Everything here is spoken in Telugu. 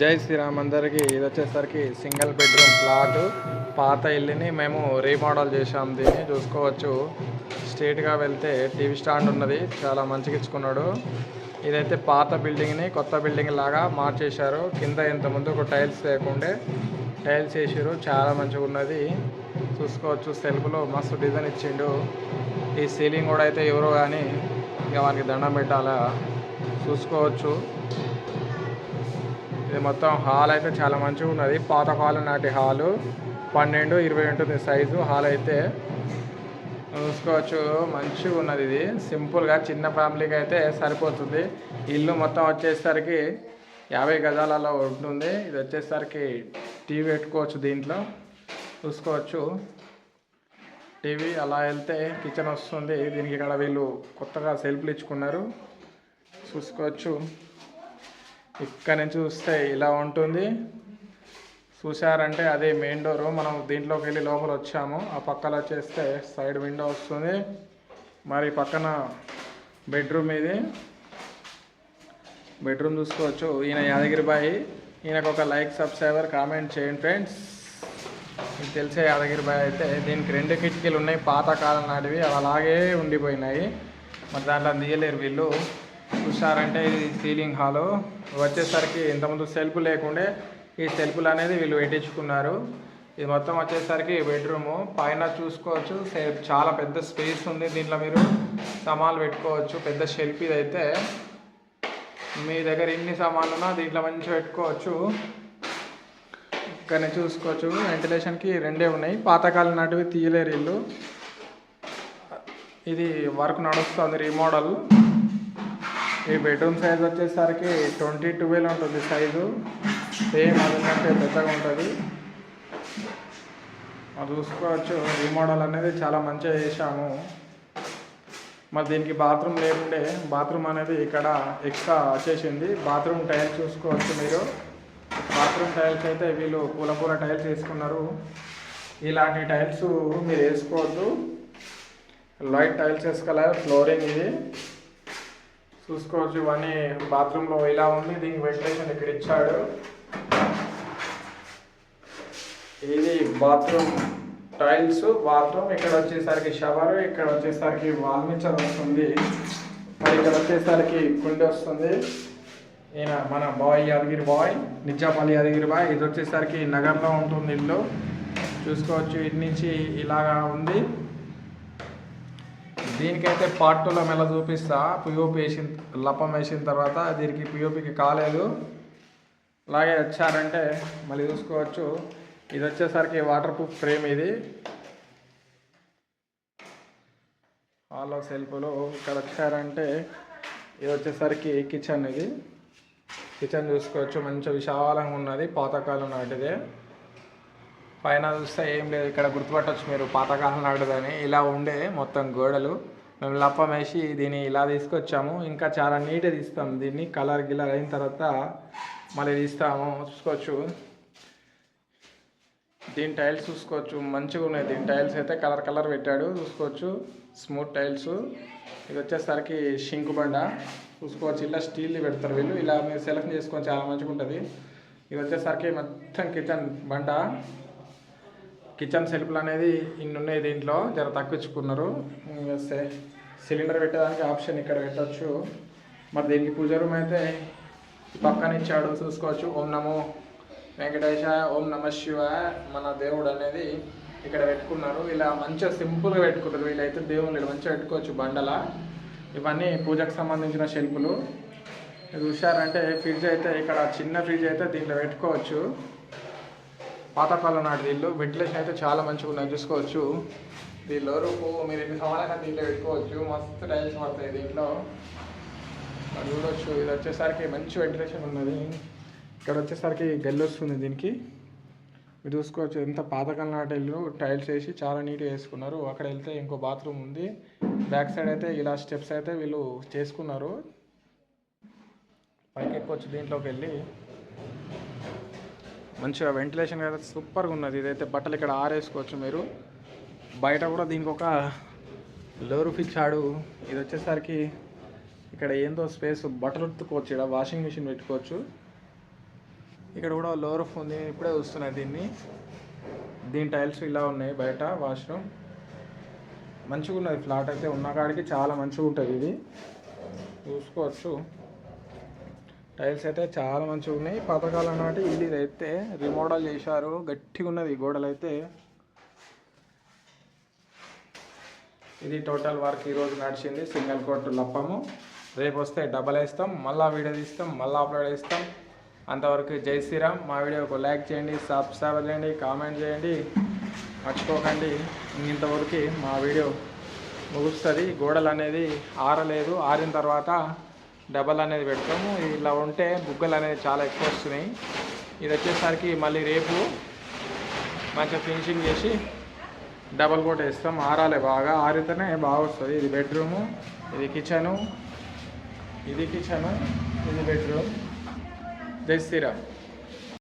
జై శ్రీరామ్ అందరికి. ఇది వచ్చేసరికి సింగిల్ బెడ్రూమ్ ప్లాట్ పాత ఇల్లుని మేము రీమోడల్ చేసాం దీన్ని. చూసుకోవచ్చు. స్ట్రేట్గా వెళ్తే టీవీ స్టాండ్ ఉన్నది. చాలా మంచిగా ఇచ్చుకున్నాడు. ఇదైతే పాత బిల్డింగ్ని కొత్త బిల్డింగ్ లాగా మార్చేశారు. కింద ఇంత ఒక టైల్స్ లేకుండే టైల్స్ వేసారు చాలా మంచిగా ఉన్నది. చూసుకోవచ్చు. సెల్ఫ్లో మస్తు డిజైన్ ఇచ్చిండు. ఈ సీలింగ్ కూడా అయితే ఎవరో కానీ ఇక వానికి దండం పెట్టాలా? చూసుకోవచ్చు. ఇది మొత్తం హాల్ అయితే చాలా మంచిగా ఉన్నది. పాత హాల్ నాటి హాలు. పన్నెండు ఇరవై ఉంటుంది సైజు హాల్ అయితే. చూసుకోవచ్చు. మంచిగా ఉన్నది ఇది. సింపుల్గా చిన్న ఫ్యామిలీకి అయితే సరిపోతుంది. ఇల్లు మొత్తం వచ్చేసరికి యాభై గజాలలో ఉంటుంది. ఇది వచ్చేసరికి టీవీ పెట్టుకోవచ్చు దీంట్లో. చూసుకోవచ్చు. టీవీ అలా వెళ్తే కిచెన్ వస్తుంది. దీనికి ఇక్కడ వీళ్ళు కొత్తగా సెల్ఫ్లు ఇచ్చుకున్నారు. చూసుకోవచ్చు. ఇక్కడ నుంచి చూస్తే ఇలా ఉంటుంది. చూసారంటే అదే మెయిన్ డోర్. మనం దీంట్లోకి వెళ్ళి లోపల వచ్చాము. ఆ పక్కన వచ్చేస్తే సైడ్ విండో వస్తుంది. మరి పక్కన బెడ్రూమ్ ఇది. బెడ్రూమ్ చూసుకోవచ్చు. ఈయన యాదగిరి బాయి. ఈయనకు ఒక లైక్ సబ్స్క్రైబర్ కామెంట్ చేయండి ఫ్రెండ్స్. మీకు తెలిసే యాదగిరి బాయ్ అయితే దీనికి రెండు కిటికీలు ఉన్నాయి. పాతకాలం నాటివి. అవి అలాగే ఉండిపోయినాయి. మరి దాంట్లో తీయలేరు వీళ్ళు. చూసారంటే ఇది సీలింగ్ హాలు వచ్చేసరికి ఇంతకుముందు సెల్ఫ్ లేకుండే ఈ సెల్ఫ్లు అనేది వీళ్ళు పెట్టించుకున్నారు. ఇది మొత్తం వచ్చేసరికి బెడ్రూము పైన చూసుకోవచ్చు చాలా పెద్ద స్పేస్ ఉంది దీంట్లో మీరు సమాన్లు పెట్టుకోవచ్చు పెద్ద షెల్ఫ్ ఇది అయితే మీ దగ్గర ఎన్ని సామాన్లు ఉన్నా దీంట్లో మంచిగా పెట్టుకోవచ్చు. ఇక్కడ చూసుకోవచ్చు. వెంటిలేషన్కి రెండే ఉన్నాయి. పాతకాలం నాటివి తీయలేరు ఇల్లు ఇది వర్క్ నడుస్తుంది రీమోడల్ ఈ బెడ్రూమ్ సైజ్ వచ్చేసరికి ట్వంటీ ట్వెల్వ్ ఉంటుంది సైజు సేమ్ అదంటే పెద్దగా ఉంటుంది. అది చూసుకోవచ్చు. రీమోడల్ అనేది చాలా మంచిగా చేశాము. మరి దీనికి బాత్రూమ్ లేకుండే బాత్రూమ్ అనేది ఇక్కడ ఎక్స్ట్రా వచ్చేసింది. బాత్రూమ్ టైల్స్ చూసుకోవచ్చు మీరు. బాత్రూమ్ టైల్స్ అయితే వీళ్ళు పూల పూల టైల్స్ వేసుకున్నారు. ఇలాంటి టైల్స్ మీరు వేసుకోవద్దు. లైట్ టైల్స్ వేసుకోలేదు ఫ్లోరింగ్ ఇది. చూసుకోవచ్చు. ఇవన్నీ బాత్రూంలో ఇలా ఉంది. దీనికి వెంటిలేషన్ ఇక్కడ ఇచ్చాడు. ఇది బాత్రూమ్ టైల్స్. బాత్రూమ్ ఇక్కడ వచ్చేసరికి షవర్ ఇక్కడ వచ్చేసరికి వాల్మిచర్ వస్తుంది. మరి ఇక్కడ వచ్చేసరికి కుండి వస్తుంది. ఈయన మన బాయ్ యాదగిరి బాయ్ నిజాపల్లి యాదగిరి బాయ్. ఇది వచ్చేసరికి నగర్లో ఉంటుంది ఇల్లు. చూసుకోవచ్చు. ఇటు నుంచి ఇలాగా ఉంది. దీనికైతే పార్ట్ టూలో మెల్ల చూపిస్తా. పిఓపి వేసిన లప్పం వేసిన తర్వాత దీనికి పిఓపికి కాలేదు. అలాగే వచ్చారంటే మళ్ళీ చూసుకోవచ్చు. ఇది వచ్చేసరికి వాటర్ ప్రూఫ్ ఫ్రేమ్ ఇది. హాల్లో సెల్ఫ్లో ఇక్కడ వచ్చారంటే ఇది వచ్చేసరికి కిచెన్ ఇది. కిచెన్ చూసుకోవచ్చు. మంచి విశాలంగా ఉన్నది. పాతకాలం నాటిదే. పైన చూస్తే ఏం లేదు ఇక్కడ గుర్తుపట్టవచ్చు మీరు. పాతకాలం నాటిదని. ఇలా ఉండే మొత్తం గోడలు. మేము లప్పం వేసి దీన్ని ఇలా తీసుకొచ్చాము. ఇంకా చాలా నీట్గా తీస్తాం. దీన్ని కలర్ గిలర్ అయిన తర్వాత మళ్ళీ తీస్తాము. చూసుకోవచ్చు. దీని టైల్స్ చూసుకోవచ్చు. మంచిగా ఉన్నాయి. దీని టైల్స్ అయితే కలర్ కలర్ పెట్టాడు. చూసుకోవచ్చు. Smooth tiles. ఇది వచ్చేసరికి షింకు బండ. చూసుకోవచ్చు. ఇలా స్టీల్ది పెడతారు వీళ్ళు. ఇలా మీరు సెలెక్ట్ చేసుకొని చాలా మంచిగా ఉంటుంది. ఇది వచ్చేసరికి మొత్తం కిచెన్ బండ. కిచెన్ సెల్ఫ్లు అనేది ఇన్ని ఉన్నాయి దీంట్లో జర తక్కువచ్చుకున్నారు. సిలిండర్ పెట్టడానికి ఆప్షన్ ఇక్కడ పెట్టచ్చు. మరి దీనికి పూజ రూమ్ అయితే పక్కన ఇచ్చాడు చూసుకోవచ్చు. ఓం నమో వెంకటేశ ఓం నమ శివ మన దేవుడు అనేది ఇక్కడ పెట్టుకున్నారు. ఇలా మంచిగా సింపుల్గా పెట్టుకుంటారు వీళ్ళైతే దేవుళ్ళు ఇలా మంచిగా పెట్టుకోవచ్చు బండల. ఇవన్నీ పూజకు సంబంధించిన శిల్పులు ఇది ఫ్రిడ్జ్ అయితే ఇక్కడ చిన్న ఫ్రిడ్జ్ అయితే దీంట్లో పెట్టుకోవచ్చు. పాతకాలం నాటి ఇల్లు వెంటిలేషన్ అయితే చాలా మంచిగా ఉన్నాయి. చూసుకోవచ్చు. దీనిలో రూపు మీరు ఎన్ని సమానంగా దీంట్లో పెట్టుకోవచ్చు. మస్తు టైల్స్ పడతాయి దీంట్లో. చూడవచ్చు ఇది వచ్చేసరికి మంచి వెంటిలేషన్ ఉన్నది. ఇక్కడ వచ్చేసరికి గల్లి వస్తుంది దీనికి. మీరు చూసుకోవచ్చు. ఎంత పాతకాలం నాటి ఇల్లు. టైల్స్ వేసి చాలా నీట్గా వేసుకున్నారు. అక్కడ వెళ్తే ఇంకో బాత్రూమ్ ఉంది. బ్యాక్ సైడ్ అయితే ఇలా స్టెప్స్ అయితే వీళ్ళు చేసుకున్నారు. పైకి ఎక్కొచ్చు దీంట్లోకి వెళ్ళి. మంచిగా వెంటిలేషన్ అయితే సూపర్గా ఉన్నది. ఇదైతే బట్టలు ఇక్కడ ఆరేసుకోవచ్చు మీరు. బయట కూడా దీనికి ఒక లోరూఫ్ ఇచ్చాడు ఇది వచ్చేసరికి ఇక్కడ ఏందో స్పేస్ బట్టలు ఉత్తుకోవచ్చు ఇక్కడ వాషింగ్ మిషన్ పెట్టుకోవచ్చు. ఇక్కడ కూడా లోవర్ రూఫ్ ఉంది ఇప్పుడే వస్తున్నాయి దీన్ని. దీని టైల్స్ ఇలా ఉన్నాయి బయట వాష్రూమ్ మంచిగా ఉన్నది ఫ్లాట్ అయితే ఉన్న కాడికి చాలా మంచిగా ఉంటుంది ఇది. చూసుకోవచ్చు. టైల్స్ అయితే చాలా మంచిగా ఉన్నాయి. పాతకాలం నాటి ఇల్లు ఇది అయితే రిమోడల్ చేశారు. గట్టిగా ఉన్నది గోడలు అయితే. ఇది టోటల్ వర్క్ ఈరోజు నడిచింది సింగిల్ కోట్ లప్పము. రేపు వస్తే డబల్ వేస్తాం. మళ్ళీ వీడియో తీస్తాం. మళ్ళీ అప్లోడ్ చేస్తాం. అంతవరకు జై శ్రీరామ్. మా వీడియోకు లైక్ చేయండి సబ్స్క్రైబ్ చేయండి కామెంట్ చేయండి. మర్చిపోకండి. ఇంతవరకు మా వీడియో ముగుస్తుంది. గోడలు అనేది ఆరలేదు. ఆరిన తర్వాత డబల్ అనేది పెడతాము. ఇలా ఉంటే బుగ్గలు అనేది చాలా ఎక్కువ వస్తున్నాయి. ఇది వచ్చేసరికి మళ్ళీ రేపు మంచిగా ఫినిషింగ్ చేసి డబల్ కోట్ వేస్తాం. ఆరాలి బాగా. ఆరితేనే బాగా వస్తుంది. ఇది బెడ్రూము ఇది కిచెను ఇది కిచెను ఇది బెడ్రూమ్ జై శ్రీరామ్.